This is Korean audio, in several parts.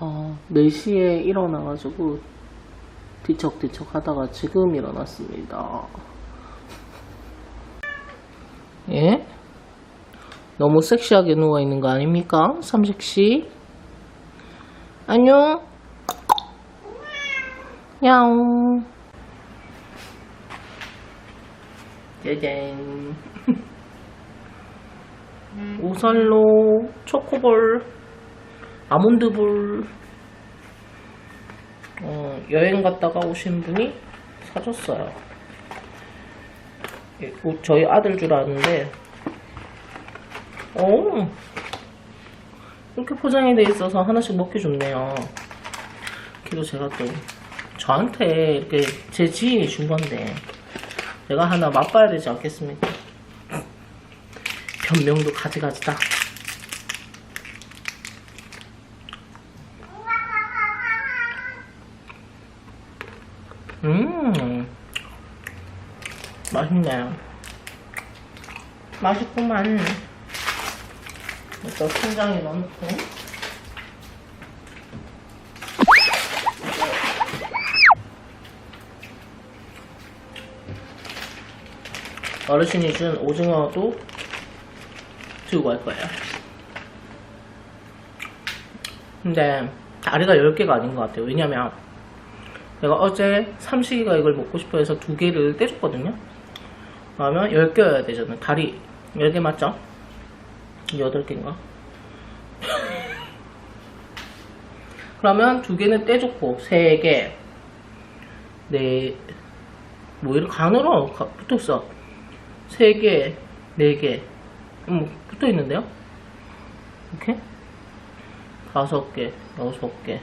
4시에 일어나가지고 뒤척뒤척 하다가 지금 일어났습니다. 예? 너무 섹시하게 누워있는 거 아닙니까? 삼식씨? 안녕? 야옹. 짜잔. 오살로, 초코볼, 아몬드볼. 어, 여행 갔다가 오신 분이 사줬어요. 예, 어, 저희 아들 줄 아는데, 어, 이렇게 포장이 돼 있어서 하나씩 먹기 좋네요. 그리고 제가 또 저한테 이렇게 제 지인이 준 건데, 제가 하나 맛봐야 되지 않겠습니까? 변명도 가지가지다. 음, 맛있네요. 맛있구만. 일단 통장에 넣고. 어르신이 준 오징어도 들고 갈 거예요. 근데 다리가 10개가 아닌 것 같아요. 왜냐면 내가 어제 삼식이가 이걸 먹고 싶어 해서 두 개를 떼줬거든요. 그러면 10개여야 되잖아요. 다리 10개 맞죠? 8개인가? 그러면 두 개는 떼줬고, 세 개, 네, 뭐 이렇게 간으로 가- 붙어있어. 세 개, 네 개, 음, 붙어 있는데요? 이렇게? 다섯 개, 여섯 개,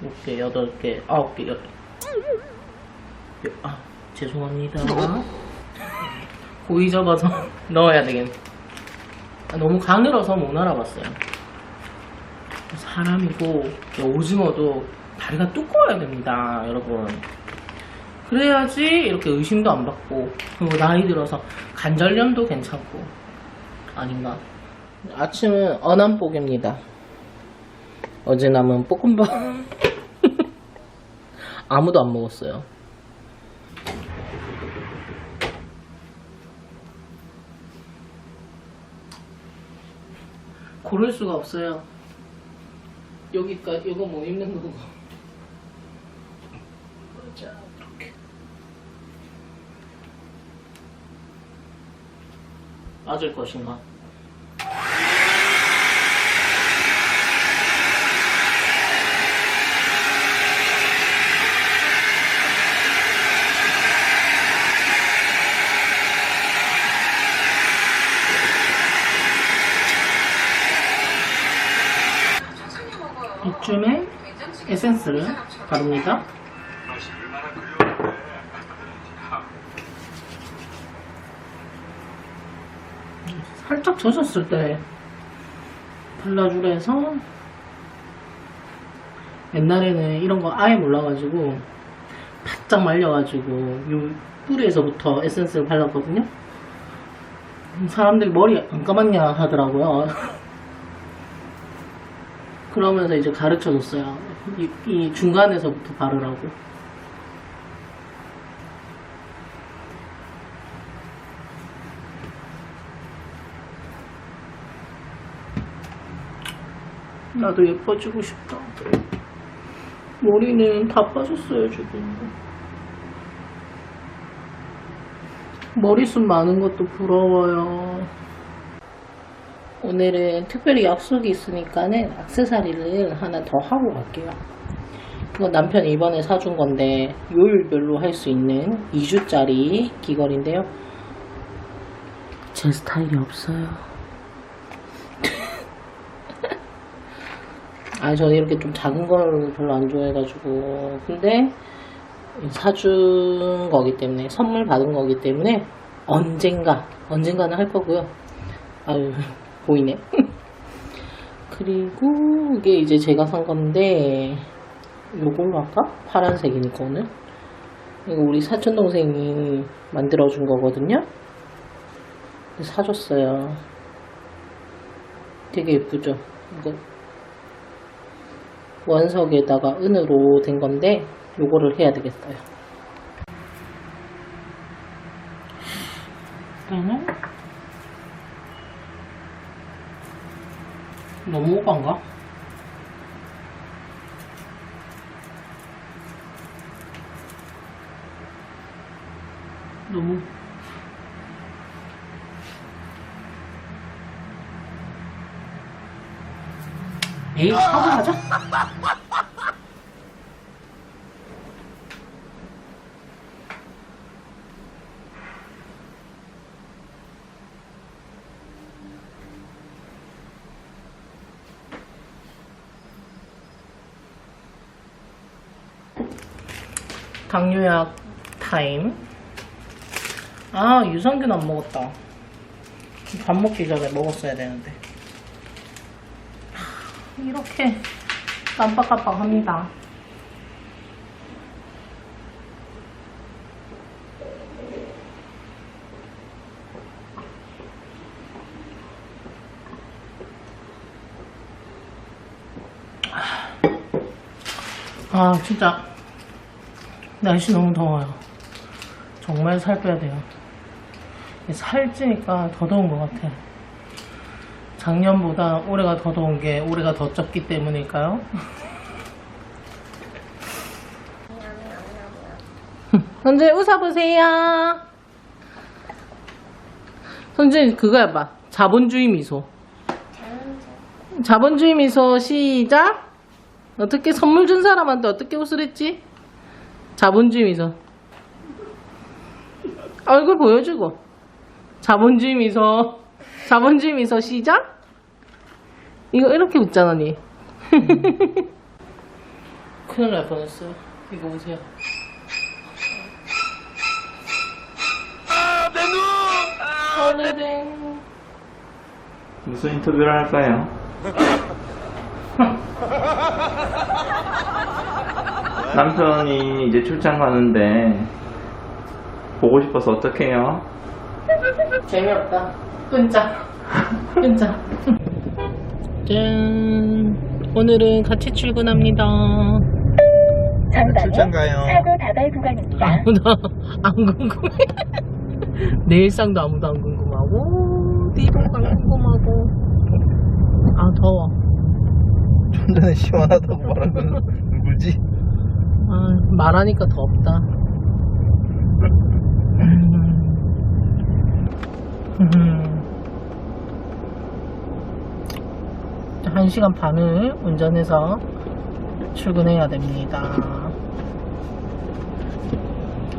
일곱 개, 여덟 개, 아홉 개, 열. 여- 아, 죄송합니다. 고이 접어서 넣어야 되겠네. 아, 너무 가늘어서 못 알아봤어요. 사람이고 오징어도 다리가 두꺼워야 됩니다, 여러분. 그래야지 이렇게 의심도 안 받고 그리고 나이 들어서 관절염도 괜찮고 아닌가? 아침은 어남복입니다. 어제 남은 볶음밥 아무도 안 먹었어요. 고를 수가 없어요. 여기까지 이거 뭐 입는 거고. 자 이렇게. 맞을 것인가? 이쯤에 에센스를 바릅니다. 살짝 젖었을 때 발라주라 해서 옛날에는 이런 거 아예 몰라가지고 바짝 말려가지고 요 뿌리에서부터 에센스를 발랐거든요. 사람들이 머리 안 감았냐 하더라고요. 그러면서 이제 가르쳐 줬어요. 이, 이 중간에서부터 바르라고. 나도 예뻐지고 싶다. 머리는 다 빠졌어요, 지금. 머리숱 많은 것도 부러워요. 오늘은 특별히 약속이 있으니까는 악세사리를 하나 더 하고 갈게요. 이거 남편이 이번에 사준 건데 요일별로 할 수 있는 2주짜리 귀걸이인데요. 제 스타일이 없어요. 아니 저는 이렇게 좀 작은 걸 별로 안 좋아해가지고 근데 사준 거기 때문에 선물 받은 거기 때문에 언젠가 언젠가는 할 거고요. 아유 보이네. 그리고 이게 이제 제가 산 건데 요걸로 할까? 파란색이니까 오늘 이거 우리 사촌 동생이 만들어 준 거거든요. 사줬어요. 되게 예쁘죠? 이거 원석에다가 은으로 된 건데 요거를 해야 되겠어요. 일단은 너무 오반가? 너무 에이 하고 가자 당뇨약 타임. 아 유산균 안 먹었다. 밥 먹기 전에 먹었어야 되는데. 하, 이렇게 깜빡깜빡합니다. 아 진짜 날씨 너무 더워요. 정말 살 빼야 돼요. 살찌니까 더 더운 것 같아. 작년보다 올해가 더 더운 게 올해가 더 쪘기 때문일까요? 선재 웃어보세요. 선재 그거 해봐. 자본주의 미소. 자본주의 미소. 시작. 어떻게 선물 준 사람한테 어떻게 웃을 했지? 자본주의 미소. 얼굴 보여주고. 자본주의 미소. 자본주의 미소 시작? 이거 이렇게 웃잖아 니. 큰일 날 뻔했어요 이거 보세요. 무슨 인터뷰를 할까요? 남편이 이제 출장 가는데 보고 싶어서 어떡해요? 재미없다. 끊자. 끊자. 짠. 오늘은 같이 출근합니다. 출장 가요. 사고 다발 구간입니다. 아무도 안 궁금해. 내 일상도 아무도 안 궁금하고 안 궁금하고. 아 더워. 좀 전에 시원하다고 말한 건 누구지? 아, 말하니까 덥다. 음. 한 시간 반을 운전해서 출근해야 됩니다.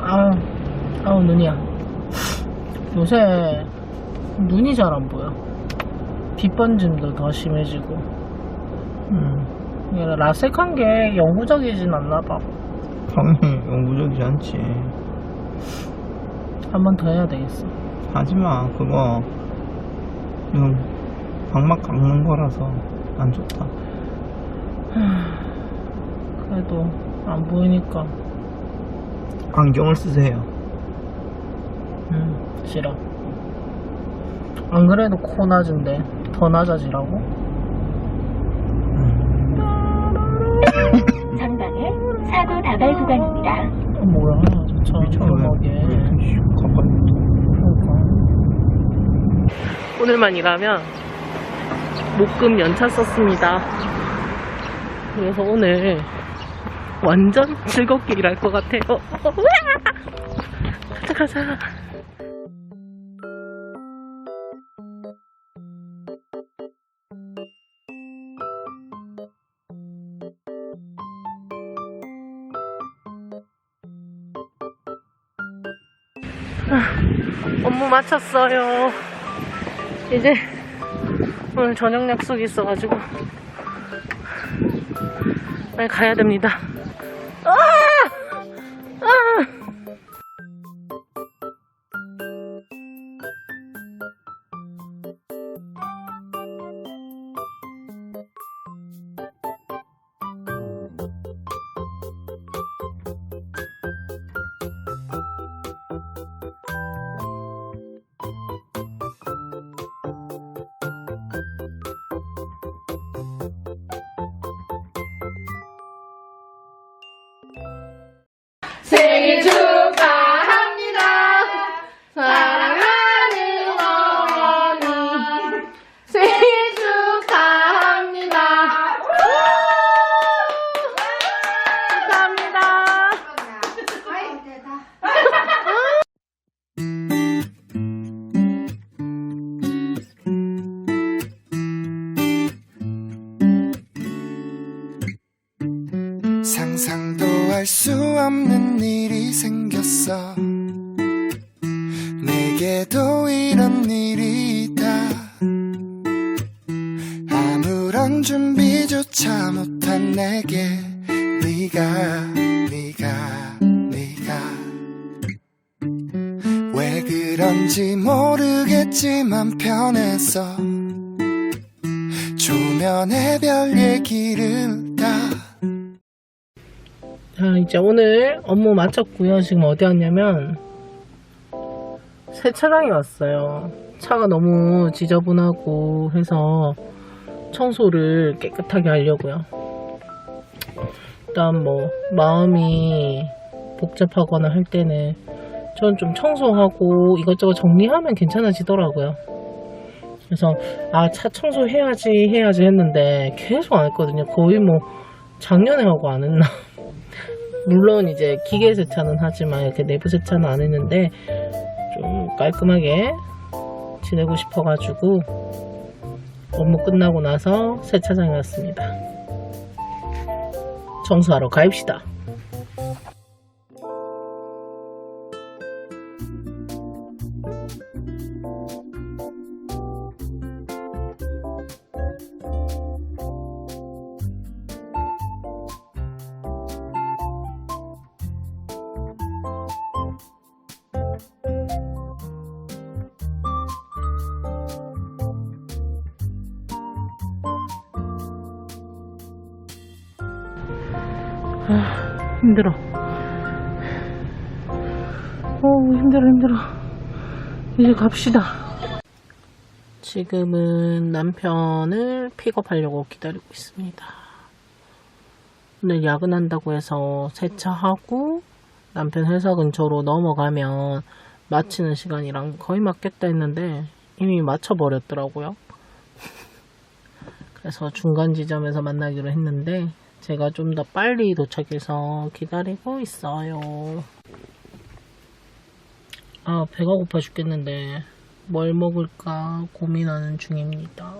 아우, 아우, 눈이야. 요새 눈이 잘 안 보여. 빛번짐도 더 심해지고. 음. 라섹한 게 영구적이진 않나 봐. 당연히 영구적이지 않지. 한 번 더 해야 되겠어. 하지마, 그거. 이건 방막 깎는 거라서 안 좋다. 그래도 안 보이니까 안경을 쓰세요. 음, 싫어. 안 그래도 코 낮은데 더 낮아지라고? 다발 구간입니다. 어, 뭐야, 진짜 저렴하게. 그러니까. 오늘만 일하면 목금 연차 썼습니다. 그래서 오늘 완전 즐겁게 일할 것 같아요. 가자, 가자. 마쳤어요. 이제 오늘 저녁 약속이 있어가지고 빨리 가야 됩니다. 아! 아! 준비조차 못한 내게 네가 네가 네가 왜 그런지 모르겠지만 편해서 조면의 별 얘기를 다 자, 이제 오늘 업무 마쳤고요. 지금 어디 왔냐면 세차장에 왔어요. 차가 너무 지저분하고 해서 청소를 깨끗하게 하려고요. 일단 뭐 마음이 복잡하거나 할 때는 전 좀 청소하고 이것저것 정리하면 괜찮아지더라고요. 그래서 아 차 청소해야지 해야지 했는데 계속 안 했거든요. 거의 뭐 작년에 하고 안 했나. 물론 이제 기계 세차는 하지만 이렇게 내부 세차는 안 했는데 좀 깔끔하게 지내고 싶어가지고 업무 끝나고 나서 세차장에 왔습니다. 청소하러 가입시다. 아, 힘들어. 어, 힘들어, 힘들어. 이제 갑시다. 지금은 남편을 픽업하려고 기다리고 있습니다. 오늘 야근한다고 해서 세차하고 남편 회사 근처로 넘어가면 마치는 시간이랑 거의 맞겠다 했는데 이미 맞춰버렸더라고요. 그래서 중간 지점에서 만나기로 했는데 제가 좀 더 빨리 도착해서 기다리고 있어요. 아, 배가 고파 죽겠는데 뭘 먹을까 고민하는 중입니다.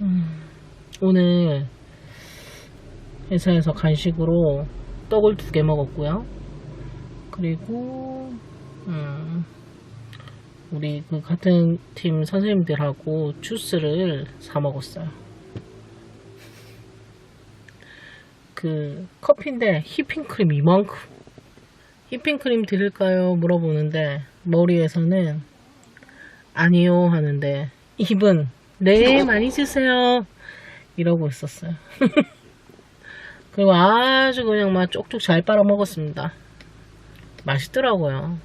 음, 오늘 회사에서 간식으로 떡을 두 개 먹었고요. 그리고 음, 우리 그 같은 팀 선생님들하고 주스를 사 먹었어요. 그 커피인데 휘핑크림 이만큼 휘핑크림 드릴까요? 물어보는데 머리에서는 아니요 하는데 입은 네 많이 주세요 이러고 있었어요. 그리고 아주 그냥 막 쪽쪽 잘 빨아 먹었습니다. 맛있더라고요.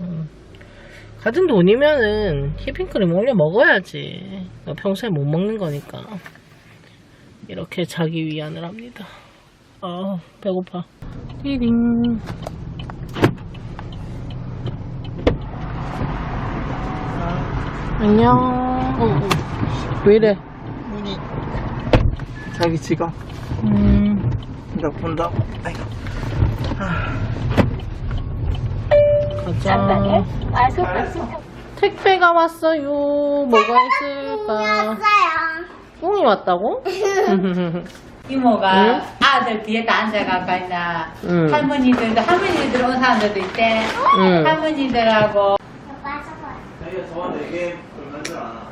음. 같은 돈이면은 휘핑크림 올려 먹어야지. 평소에 못 먹는 거니까. 이렇게 자기 위안을 합니다. 아, 배고파. 띠링. 안녕. 어, 어. 왜 이래? 문이 자기 지갑 음, 나 본다 아이고 가자. 앞방에 과속버스 택배가 왔어요. 뭐가 있을까? 뿡이 왔다고? 이모가 응? 아들 뒤에 앉아갖고 있나 응. 할머니들도 할머니들 온 사람들도 있대 응. 할머니들하고 자기가 저한테 이게 얼마인 줄 아나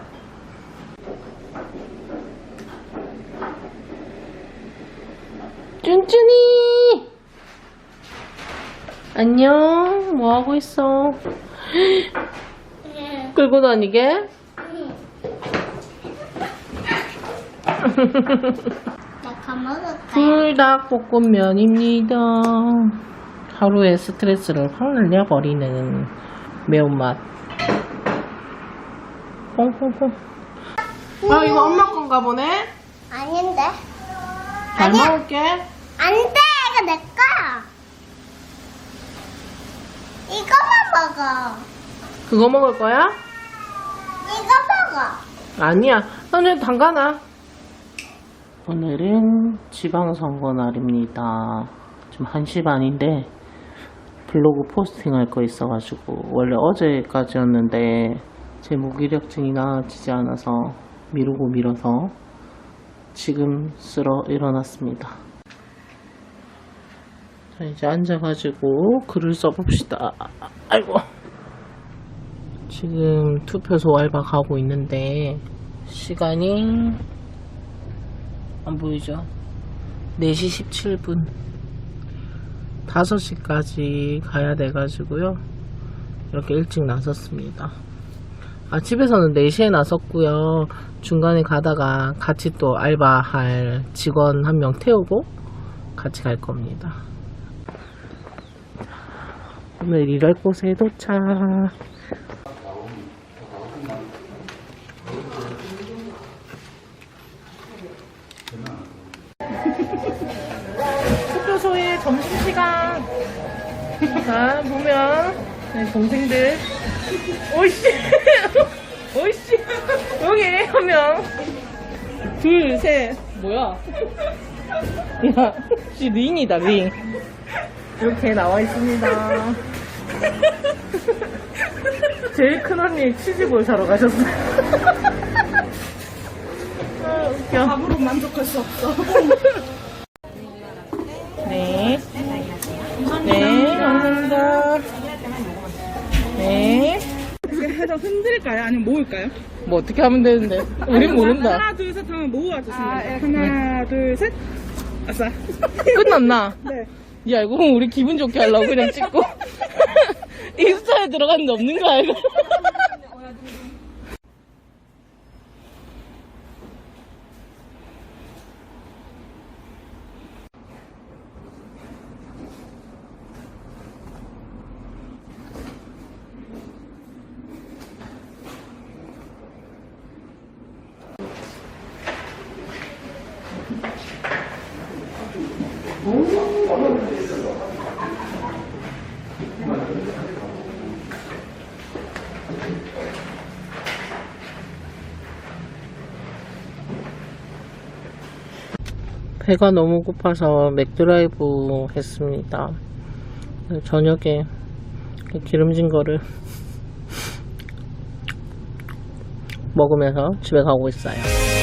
쭌쭌이! 안녕, 뭐 하고 있어? 끌고 다니게? 더 불닭볶음면입니다. 하루의 스트레스를 확 날려버리는 매운맛. 퐁퐁퐁. 아, 이거 엄마 건가 보네? 아닌데. 잘 아니야. 먹을게. 안 돼! 이거 내 거! 이거만 먹어. 그거 먹을 거야? 이거 먹어. 아니야. 너네 담가놔. 오늘은 지방선거 날입니다. 지금 1시 반인데 블로그 포스팅 할 거 있어가지고 원래 어제까지였는데 제 무기력증이 나아지지 않아서 미루고 미뤄서 지금 쓰러 일어났습니다. 자 이제 앉아가지고 글을 써봅시다. 아이고. 지금 투표소 알바 가고 있는데 시간이 안 보이죠? 4시 17분. 5시까지 가야 돼가지고요. 이렇게 일찍 나섰습니다. 아 집에서는 4시에 나섰고요. 중간에 가다가 같이 또 알바할 직원 한 명 태우고 같이 갈 겁니다. 오늘 일할 곳에 도착 자, 보면, 네, 동생들. 오이씨! 오이씨! 여기 한 명. 둘, 셋. 뭐야? 야, 씨, 링이다, 링. 이렇게 나와 있습니다. 제일 큰 언니 치즈볼 사러 가셨어요. 아, 웃겨. 밥으로 만족할 수 없어. 네. 흔들까요? 아니면 모을까요? 뭐 어떻게 하면 되는데? 우린 모른다. 하나, 둘, 셋 하면 모아주시면 돼요. 하나, 둘, 셋. 아싸. 끝났나? 네. 야, 이거 우리 기분 좋게 하려고 그냥 찍고. 인스타에 들어갔는데 없는 거 알고. 배가 너무 고파서 맥드라이브 했습니다. 저녁에 기름진 거를 먹으면서 집에 가고 있어요.